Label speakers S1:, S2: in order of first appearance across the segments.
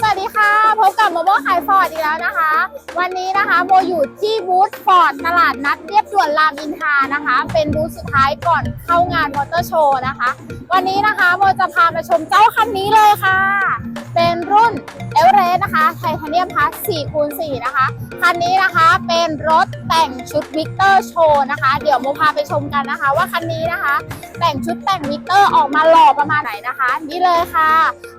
S1: สวัสดีค่ะ พบกับโมโมขายฟอร์ดอีกแล้วนะคะ วันนี้นะคะโมอยู่ที่บูธฟอร์ดตลาดนัดเรียบด่วนรามอินทรานะคะ เป็นบูธสุดท้ายก่อนเข้างานมอเตอร์โชว์นะคะ วันนี้นะคะโมจะพามาชมเจ้าคันนี้เลยค่ะเป็นรุ่นเอเวอเรสนะคะไทเทเนียมพลัส4คูณ4นะคะ คันนี้นะคะเป็นรถแต่งชุดวิกเตอร์โชว์นะคะ เดี๋ยวโมพาไปชมกันนะคะ ว่าคันนี้นะคะ แต่งชุดแต่งวิกเตอร์ออกมาหล่อประมาณไหนนะคะ นี่เลยค่ะ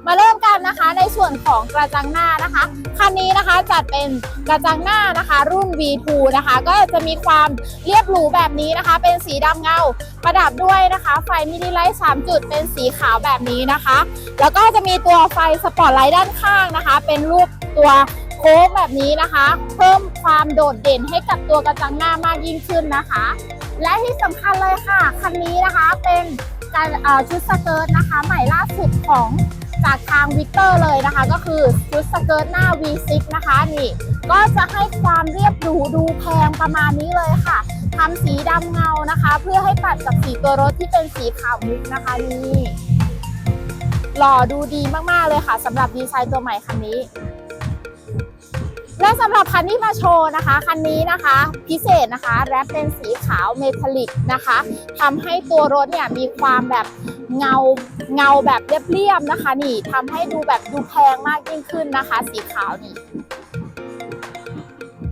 S1: มาเริ่มกันนะคะในส่วนของกระจังหน้านะคะ คันนี้นะคะจัดเป็นกระจังหน้านะคะ รุ่น V2 นะคะ ก็จะมีความเรียบหรูแบบนี้นะคะ เป็นสีดำเงาประดับด้วยนะคะ ไฟมินิไลท์3จุดเป็นสีขาวแบบนี้นะคะ แล้วก็จะมีตัวไฟสปอตไลท์ด้านข้างนะคะ เป็นรูปตัวโค้งแบบนี้นะคะ เพิ่มความโดดเด่นให้กับตัวกระจังหน้ามากยิ่งขึ้นนะคะ และที่สำคัญเลยค่ะ คันนี้นะคะเป็นการชุดสเกิร์ตนะคะ ใหม่ล่าสุดของจากทางวิกเตอร์เลยนะคะ ก็คือชุดสเกิร์ตหน้า V6 นะคะนี่ก็จะให้ความเรียบหรูดูแพงประมาณนี้เลยค่ะทำสีดำเงานะคะ เพื่อให้ตัดกับสีตัวรถที่เป็นสีขาวมุกนะคะนี่ หล่อดูดีมากๆเลยค่ะสำหรับดีไซน์ตัวใหม่คันนี้ และสำหรับคันที่มาโชว์นะคะคันนี้นะคะ พิเศษนะคะแรปเป็นสีขาวเมทัลลิกนะคะทำให้ตัวรถเนี่ยมีความแบบเงาเงาแบบเรียบๆนะคะ นี่ทำให้ดูแบบดูแพงมากยิ่งขึ้นนะคะ สีขาวนี่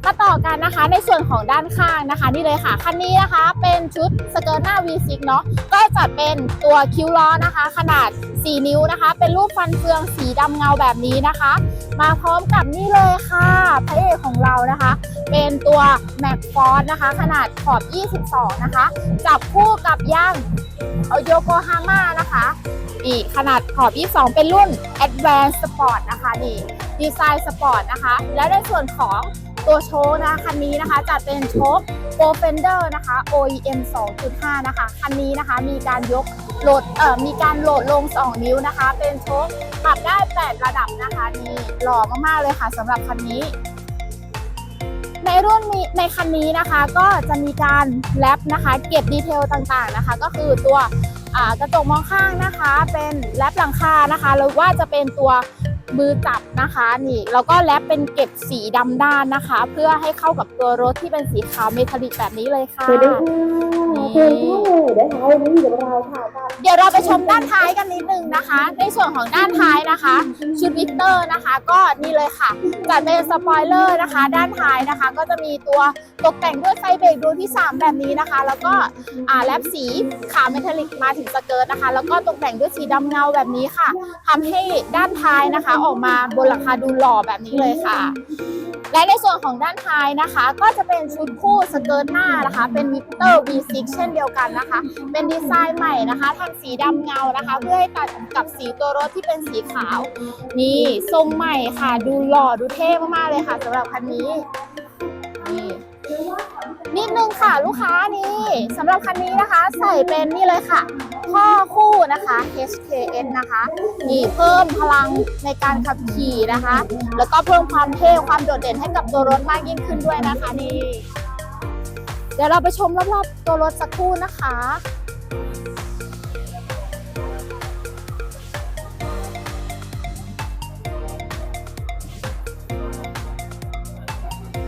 S1: มาต่อกันนะคะในส่วนของด้านข้างนะคะนี่เลยค่ะคันนี้นะคะเป็นชุดสเกิร์ตหน้า V6 เนาะก็จัดเป็นตัวคิ้วล้อนะคะ ขนาด 4 นิ้วนะคะ เป็นรูปฟันเฟืองสีดำเงาแบบนี้นะคะ มาพร้อมกับนี่เลยค่ะพระเอกของเรานะคะ เป็นตัว m a c f o r นะคะ ขนาดขอบ 22 นะคะ จับคู่กับย่างโยโกฮาม่านะคะนี่ขนาดขอบ 22 เป็นรุ่น Advanced Sport นะคะนี่ดีไซน์สปอร์ตนะคะ และในส่วนของ ตัวโชว์นะคันนี้นะคะจัดเป็นโชค Pro Fender นะคะ OEM 2.5 นะคะ คันนี้นะคะมีการยกโหลดเอ่อมีการโหลดลง 2 นิ้วนะคะ เป็นโชคปรับได้ 8 ระดับนะคะนี่หล่อมากๆเลยค่ะสำหรับคันนี้ ในรุ่นในคันนี้นะคะก็จะมีการแรปนะคะ เก็บดีเทลต่างๆนะคะ ก็คือตัวกระจกมองข้างนะคะ เป็นแรปหลังคานะคะหรือว่าจะเป็นตัว มือจับนะคะนี่แล้วก็แรปเป็นเก็บสีดำด้านนะคะ เพื่อให้เข้ากับตัวรถที่เป็นสีขาวเมทัลลิกแบบนี้เลยค่ะ
S2: สวัสดีค่ะเชิญเข้าเลยนะคะวันนี้อยู่กับเราค่ะกับ
S1: เดี๋ยวเราไปชมด้านท้ายกันนิดนึงนะคะ ในส่วนของด้านท้ายนะคะ ชุดวิกเตอร์นะคะ ก็นี่เลยค่ะจัดเป็นสปอยเลอร์นะคะ ด้านท้ายนะคะ ก็จะมีตัวตกแต่งด้วยไฟเบรกดวงที่ 3 แบบนี้นะคะ แล้วก็อ่าแลบสีขาวเมทัลลิกมาถึงสเกิร์ตนะคะ แล้วก็ตกแต่งด้วยสีดำเงาแบบนี้ค่ะทำให้ด้านท้ายนะคะ ออกมาบนหลังคาดูหล่อแบบนี้เลยค่ะและในส่วนของด้านท้ายนะคะ ก็จะเป็นชุดคู่สเกิร์ตหน้านะคะ เป็นวิกเตอร์ V6 เช่นเดียวกันนะคะ เป็นดีไซน์ใหม่นะคะทำสีดำเงานะคะ เพื่อให้ตัดกับสีตัวรถที่เป็นสีขาว นี่ทรงใหม่ค่ะ ดูหล่อดูเท่มากๆเลยค่ะสำหรับคันนี้นี่นิดนึงค่ะลูกค้านี่สำหรับคันนี้นะคะ ใส่เป็นนี่เลยค่ะข้อคู่นะคะ HKN นะคะ นี่เพิ่มพลังในการขับขี่นะคะ แล้วก็เพิ่มความเท่ความโดดเด่นให้กับตัวรถมากยิ่งขึ้นด้วยนะคะนี่เดี๋ยวเราไปชมรอบๆตัวรถสักครู่นะคะ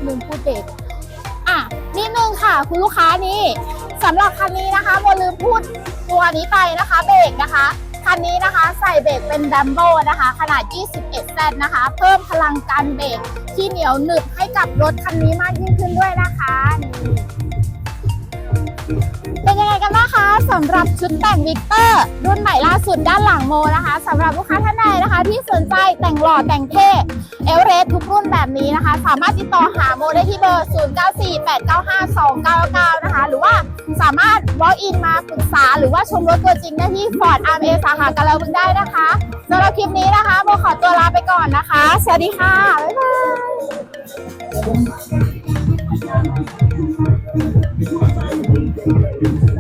S1: ลืมพูดเบรกอะนิดนึงค่ะ คุณลูกค้านี่สำหรับคันนี้นะคะโมลืมพูดตัวนี้ไปนะคะเบรกนะคะคันนี้นะคะใส่เบรกเป็นดัมโบนะคะ ขนาด 21เซนนะคะ เพิ่มพลังการเบรกที่เหนียวหนึบให้กับรถคันนี้มากยิ่งขึ้นด้วยนะคะนี่เป็นยังไงกันบ้างคะสำหรับชุดแต่งวิกเตอร์ รุ่นใหม่ล่าสุดด้านหลังโมนะคะสำหรับลูกค้าท่านใดนะคะ ที่สนใจแต่งหล่อแต่งเท่เอเวอเรส บบนี้นะคะ สามารถติดต่อหาโมได้ที่เบอร์ 0948952999 นะคะ หรือว่าสามารถ walk in มาปรึกษา หรือว่าชมรถตัวจริงได้ที่ Ford RMA สาขากาลาบึงได้นะคะสำหรับคลิปนี้นะคะโมขอตัวลาไปก่อนนะคะ สวัสดีค่ะ บ๊ายบาย